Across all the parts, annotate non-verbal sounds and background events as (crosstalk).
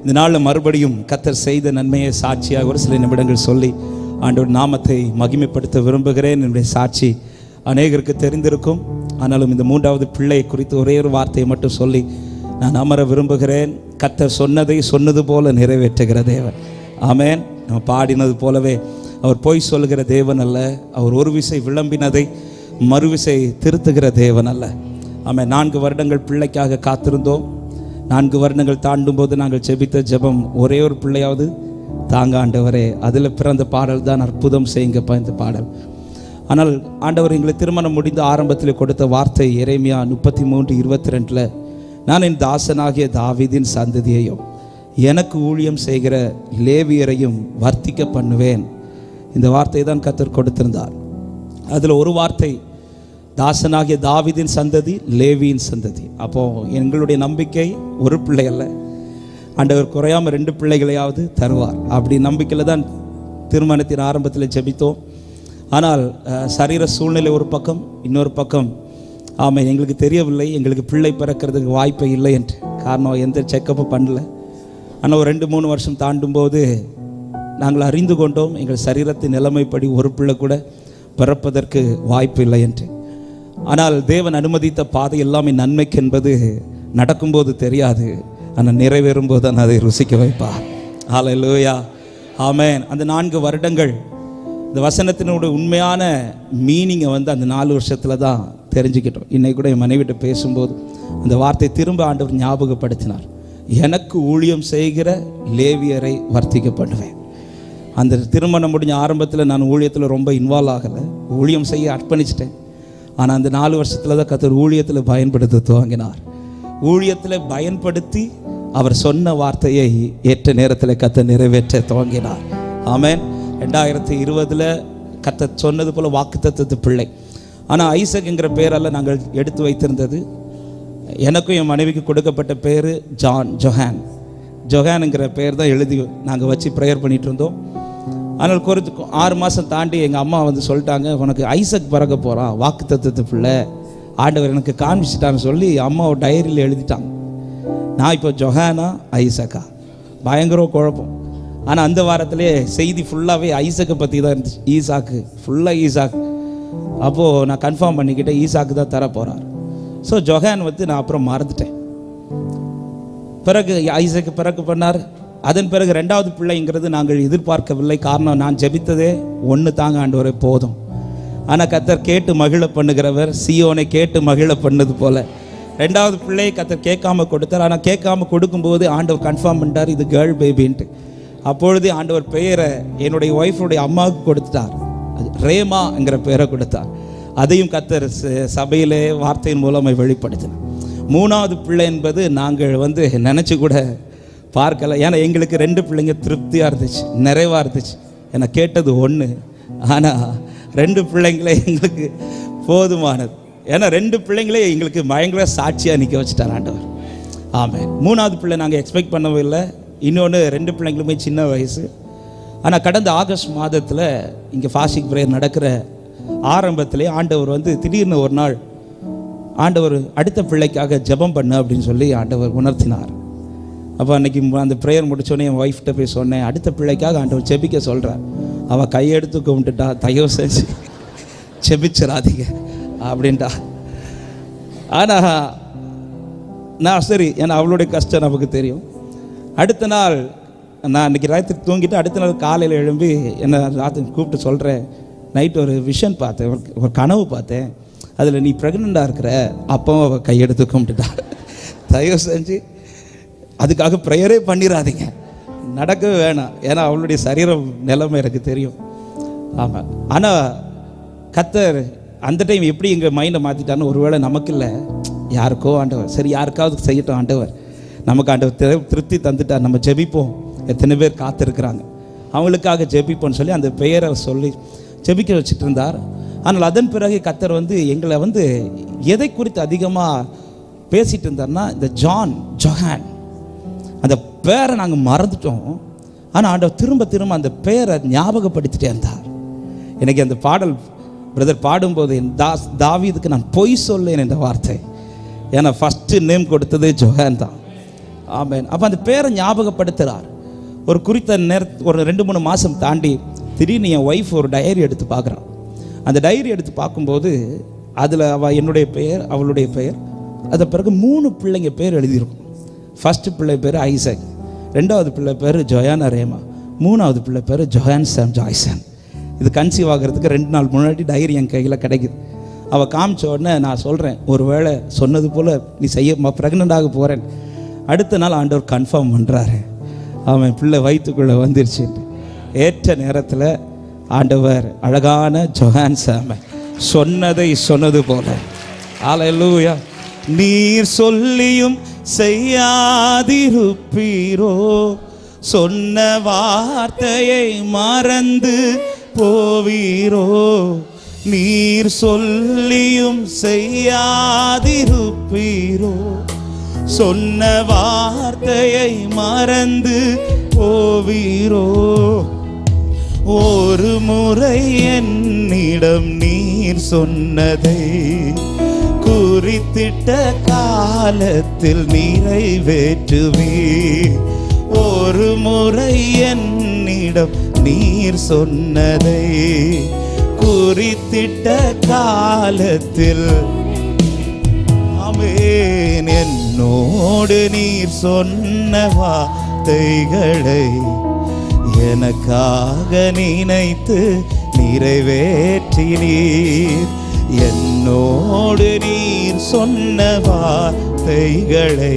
இந்த நாளில் மறுபடியும் கத்தர் செய்த நன்மையை சாட்சியாக ஒரு சில நிமிடங்கள் சொல்லி ஆண்டவர் நாமத்தை மகிமைப்படுத்த விரும்புகிறேன். என்னுடைய சாட்சி அநேகருக்கு தெரிந்திருக்கும். ஆனாலும் இந்த மூன்றாவது பிள்ளை குறித்து ஒரே ஒரு வார்த்தையை மட்டும் சொல்லி நான் அமர விரும்புகிறேன். கத்தர் சொன்னதை சொன்னது போல நிறைவேற்றுகிற தேவன். ஆமேன். நம்ம பாடினது போலவே அவர் பொய் சொல்லுகிற தேவன் அல்ல. அவர் ஒரு விசை விளம்பினதை மறுவிசை திருத்துகிற தேவன் அல்ல. ஆமாம் நான்கு வருடங்கள் பிள்ளைக்காக காத்திருந்தோம். நான்கு வருடங்கள் தாண்டும் போது நாங்கள் ஜெபித்த ஜெபம் ஒரே ஒரு பிள்ளையாவது தாங்க ஆண்டவரே. அதில் பிறந்த பாடல் தான் அற்புதம் செய்யுங்கப்பா இந்த பாடல். ஆனால் ஆண்டவர் எங்களை திருமணம் முடிந்த ஆரம்பத்தில் கொடுத்த வார்த்தை இறைமையா முப்பத்தி மூன்று இருபத்தி ரெண்டில் நான் என் தாசனாகிய தாவிதின் சந்ததியையும் எனக்கு ஊழியம் செய்கிற லேவியரையும் வர்த்திக்க பண்ணுவேன். இந்த வார்த்தை தான் கத்தர் கொடுத்திருந்தார். அதில் ஒரு வார்த்தை தாசனாகிய தாவிதின் சந்ததி லேவியின் சந்ததி. அப்போ எங்களுடைய நம்பிக்கை ஒரு பிள்ளை அல்ல. ஆண்டவர் குறையாம ரெண்டு பிள்ளைகளையாவது தருவார். அப்படி நம்பிக்கையில் தான் திருமணத்தின் ஆரம்பத்தில் ஜெபித்தோம். ஆனால் சரீர சூழ்நிலை ஒரு பக்கம் இன்னொரு பக்கம் ஆமாம் எங்களுக்கு தெரியவில்லை எங்களுக்கு பிள்ளை பிறக்கிறதுக்கு வாய்ப்பே இல்லை என்று. காரணம் எந்த செக்கப்பும் பண்ணல. ஆனால் ஒரு ரெண்டு மூணு வருஷம் தாண்டும் போது நாங்கள் அறிந்து கொண்டோம் எங்கள் சரீரத்தின் நிலைமைப்படி ஒரு பிள்ளை கூட பிறப்பதற்கு வாய்ப்பு இல்லை என்று. ஆனால் தேவன் அனுமதித்த பாதை எல்லாமே நன்மைக்கு என்பது நடக்கும்போது தெரியாது. ஆனால் நிறைவேறும் போது தான் அதை ருசிக்க வைப்பார் ஹalleluya ஆமேன் அந்த நான்கு வருடங்கள் இந்த வசனத்தினுடைய உண்மையான மீனிங்கை வந்து அந்த நாலு வருஷத்தில் தான் தெரிஞ்சுக்கிட்டோம். இன்னைக்கு கூட என் மனைவிட்ட பேசும்போது அந்த வார்த்தை திரும்ப ஆண்டவர் ஞாபகப்படுத்தினார். எனக்கு ஊழியம் செய்கிற லேவியரை வர்த்திக்க பண்ணுவேன் அந்த திருமணம் முடிஞ்ச ஆரம்பத்தில் நான் ஊழியத்தில் ரொம்ப இன்வால்வ் ஆகலை. ஊழியம் செய்ய அர்ப்பணிச்சிட்டேன். ஆனால் அந்த நாலு வருஷத்தில் தான் கத்தர் ஊழியத்தில் பயன்படுத்த துவங்கினார் ஊழியத்தில் பயன்படுத்தி அவர் சொன்ன வார்த்தையை ஏற்ற நேரத்தில் கத்த நிறைவேற்ற துவங்கினார். ஆமேன். ரெண்டாயிரத்தி இருபதில் கத்த சொன்னது போல வாக்குத்தத்தத்து பிள்ளை. ஆனால் ஐசக்ங்கிற பேரால் நாங்கள் எடுத்து வைத்திருந்தது. எனக்கும் என் மனைவிக்கு கொடுக்கப்பட்ட பேர் ஜான் ஜொஹான். ஜொஹானுங்கிற பேர் தான் எழுதி நாங்கள் வச்சு ப்ரேயர் பண்ணிகிட்டு இருந்தோம். ஆனால் குறித்து ஆறு மாதம் தாண்டி எங்கள் அம்மா வந்து சொல்லிட்டாங்க உனக்கு ஐசக் பிறக்க போகிறான் வாக்கு தத்துவத்து பிள்ளை. ஆண்டவர் எனக்கு காமிச்சிட்டான்னு சொல்லி அம்மாவை டைரியில் எழுதிட்டாங்க. நான் இப்போ ஜொஹானா ஐசக்கா. பயங்கர குழப்பம். ஆனால் அந்த வாரத்திலே செய்தி ஃபுல்லாகவே ஐசக்கை பற்றி தான் இருந்துச்சு. ஈசாக்கு ஃபுல்லாக ஈசாக். அப்போது நான் கன்ஃபார்ம் பண்ணிக்கிட்டேன் ஈசாக்கு தான் தர போகிறார் ஸோ ஜொஹான் வந்து நான் அப்புறம் மறந்துட்டேன். பிறகு ஐசக்கு பிறகு பண்ணார். அதன் பிறகு ரெண்டாவது பிள்ளைங்கிறது நாங்கள் எதிர்பார்க்கவில்லை. காரணம் நான் ஜெபித்ததே ஒன்று தாங்க ஆண்டவரே போதும். ஆனால் கத்தர் கேட்டு மகிழ பண்ணுகிறவர் சியோனை கேட்டு மகிழ பண்ணது போல. ரெண்டாவது பிள்ளையை கத்தர் கேட்காம கொடுத்தார். ஆனால் கேட்காம கொடுக்கும்போது ஆண்டவர் கன்ஃபார்ம் பண்ணிட்டார் இது கேர்ள் பேபின்ட்டு அப்பொழுது ஆண்டவர் பெயரை என்னுடைய ஒய்ஃபுடைய அம்மாவுக்கு கொடுத்துட்டார். அது ரேமாங்கிற பெயரை கொடுத்தார். அதையும் கத்தர் ச- சபையிலே வார்த்தையின் மூலமாக வெளிப்படுத்தினார். மூணாவது பிள்ளை என்பது நாங்கள் வந்து நினச்சி கூட பார்க்கல. ஏன்னா எங்களுக்கு ரெண்டு பிள்ளைங்க திருப்தியாக இருந்துச்சு நிறைவாக இருந்துச்சு. என்னை கேட்டது ஒன்று ஆனால் ரெண்டு பிள்ளைங்களே எங்களுக்கு போதுமானது. ஏன்னா ரெண்டு பிள்ளைங்களே எங்களுக்கு பயங்கர சாட்சியாக நிற்க வச்சுட்டார் ஆண்டவர். ஆமாம் மூணாவது பிள்ளை நாங்கள் எக்ஸ்பெக்ட் பண்ணவே இல்லை. இன்னொன்று ரெண்டு பிள்ளைங்களுமே சின்ன வயசு. ஆனால் கடந்த ஆகஸ்ட் மாதத்தில் இங்கே ஃபாஸ்டிக் ப்ரேயர் நடக்கிற ஆரம்பத்திலே ஆண்டவர் வந்து திடீர்னு ஒரு நாள் ஆண்டவர் அடுத்த பிள்ளைக்காக ஜெபம் பண்ணு அப்படின்னு சொல்லி ஆண்டவர் உணர்த்தினார். அப்போ அன்னைக்கு அந்த ப்ரேயர் முடிச்சோடனே என் ஒய்ஃப்ட்ட போய் சொன்னேன். அடுத்த பிள்ளைக்காக ஆண்டவர் ஜெபிக்க சொல்கிறேன் அவள் கையெடுத்து கும்பிட்டுட்டா தயவு செஞ்சு ஜெபிச்சிடாதீங்க அப்படின்ட்டா ஆனால் நான் சரி ஏன்னா அவளுடைய கஷ்டம் நமக்கு தெரியும். அடுத்த நாள் நான் அன்றைக்கி ராத்திரி தூங்கிட்டு அடுத்த நாள் காலையில் எழும்பி என்னை ராத்திரி கூப்பிட்டு சொல்கிறேன் நைட் ஒரு விஷன் பார்த்தேன் ஒரு- ஒரு கனவு பார்த்தேன். அதில் நீ ப்ரெக்னெண்ட்டாக இருக்கிற அப்பவும் அவள் கையெடுத்து கும்பிட்டுட்டா. (laughs) தயவு செஞ்சு அதுக்காக ப்ரேயரே பண்ணிடாதீங்க நடக்கவே வேணாம். ஏன்னா அவளுடைய சரீரம் நிலைமை எனக்கு தெரியும். ஆமாம் ஆனால் கத்தர் அந்த டைம் எப்படி எங்கள் மைண்டை மாற்றிட்டான்னு ஒருவேளை நமக்கு இல்லை. யாருக்கோ ஆண்டவர். சரி யாருக்காவது செய்யட்டும் ஆண்டவர். நமக்கு ஆண்டவர் திரு- திருப்தி தந்துட்டார் நம்ம ஜெபிப்போம். எத்தனை பேர் காத்திருக்கிறாங்க. அவங்களுக்காக ஜெபிப்போம்னு சொல்லி அந்த பெயரை சொல்லி ஜெபிக்க வச்சுட்டு இருந்தார் ஆனால் அதன் பிறகு கத்தர் வந்து எங்களை வந்து எதை குறித்து அதிகமாக பேசிகிட்டு இருந்தார்னா இந்த ஜான் ஜொஹான். அந்த பேரை நாங்கள் மறந்துட்டோம். ஆனால் ஆண்டவர் திரும்ப திரும்ப அந்த பேரை ஞாபகப்படுத்திட்டே இருந்தார். எனக்கு அந்த பாடல் பிரதர் பாடும்போது என் தாஸ் தாவீதுக்கு நான் பொய் சொல்லேன் என்ற வார்த்தை. ஏன்னா ஃபஸ்ட்டு நேம் கொடுத்தது ஜொஹான் தான். ஆமேன். அப்போ அந்த பேரை ஞாபகப்படுத்துகிறார் ஒரு குறித்த நேர ஒரு ரெண்டு மூணு மாதம் தாண்டி திடீர்னு என் ஒய்ஃப் ஒரு டைரி எடுத்து பார்க்குறான். அந்த டைரி எடுத்து பார்க்கும்போது அதில் அவள் என்னுடைய பெயர் அவளுடைய பெயர் அது பிறகு மூணு பிள்ளைங்க பேர் எழுதியிருக்கும். ஃபஸ்ட்டு பிள்ளை பேர் ஐசக் ரெண்டாவது பிள்ளை பேர் ஜொயானா ரேமா மூணாவது பிள்ளை பேர் ஜொயான் சாம் ஜாய்சன் இது கன்சீவ் ஆகிறதுக்கு ரெண்டு நாள் முன்னாடி டைரி என் கையில் கிடைக்குது. அவள் காமிச்ச உடனே நான் சொல்கிறேன் ஒருவேளை சொன்னது போல் நீ செய்ய ப்ரெக்னென்ட் ஆக போகிறேன் அடுத்த நாள் ஆண்டவர் கன்ஃபார்ம் பண்ணுறாரு அவன் பிள்ளை வயிற்றுக்குள்ளே வந்துருச்சு. ஏற்ற நேரத்தில் ஆண்டவர் அழகான ஜொஹான் சாம சொன்னதை சொன்னது போல. ஆலையா நீர் சொல்லியும் செய்யாதிருப்பீரோ? சொன்ன வார்த்தையை மறந்து போவீரோ? நீர் சொல்லியும் செய்யாதிருப்பீரோ? சொன்ன வார்த்தையை மறந்து போவீரோ? ஒரு முறை என்னிடம் நீர் சொன்னதை குறித்திட்ட காலத்தில் நிறைவேற்றுவே ஒரு முறை என்னிடம் நீர் சொன்னதை குறித்திட்ட காலத்தில் ஆமேன் என்னோடு நீர் சொன்ன வார்த்தைகளை எனக்காக நினைத்து நிறைவேற்றினீர். என்னோடு நீர் சொன்ன வார்த்தைகளை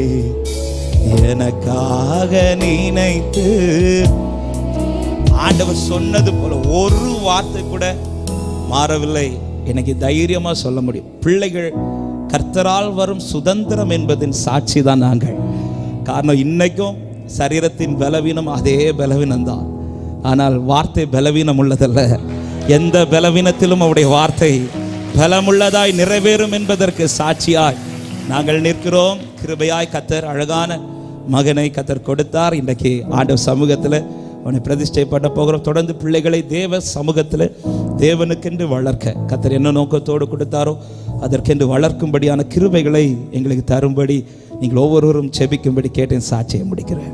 எனக்காக நினைத்து. ஆண்டவர் சொன்னது போல ஒரு வார்த்தை கூட மாறவில்லை. எனக்கு தைரியமா சொல்ல முடியும். பிள்ளைகள் கர்த்தரால் வரும் சுதந்திரம் என்பதின் சாட்சி தான் நாங்கள். காரணம் இன்னைக்கும் சரீரத்தின் பலவீனம் அதே பலவீனம் தான் ஆனால் வார்த்தை பலவீனம் உள்ளதல்ல எந்த பலவீனத்திலும் அவருடைய வார்த்தை பலமுள்ளதாய் நிறைவேறும் என்பதற்கு சாட்சியாய் நாங்கள் நிற்கிறோம். கிருபையாய் கத்தர் அழகான மகனை கத்தர் கொடுத்தார். இன்றைக்கு ஆண்டவர் சமூகத்தில் அவனை பிரதிஷ்டை பண்ண போகிறோம். தொடர்ந்து பிள்ளைகளை தேவ சமூகத்தில் தேவனுக்கென்று வளர்க்க கத்தர் என்ன நோக்கத்தோடு கொடுத்தாரோ அதற்கென்று வளர்க்கும்படியான கிருபைகளை எங்களுக்கு தரும்படி நீங்கள் ஒவ்வொருவரும் செபிக்கும்படி கேட்டேன் சாட்சியை முடிக்கிறேன்.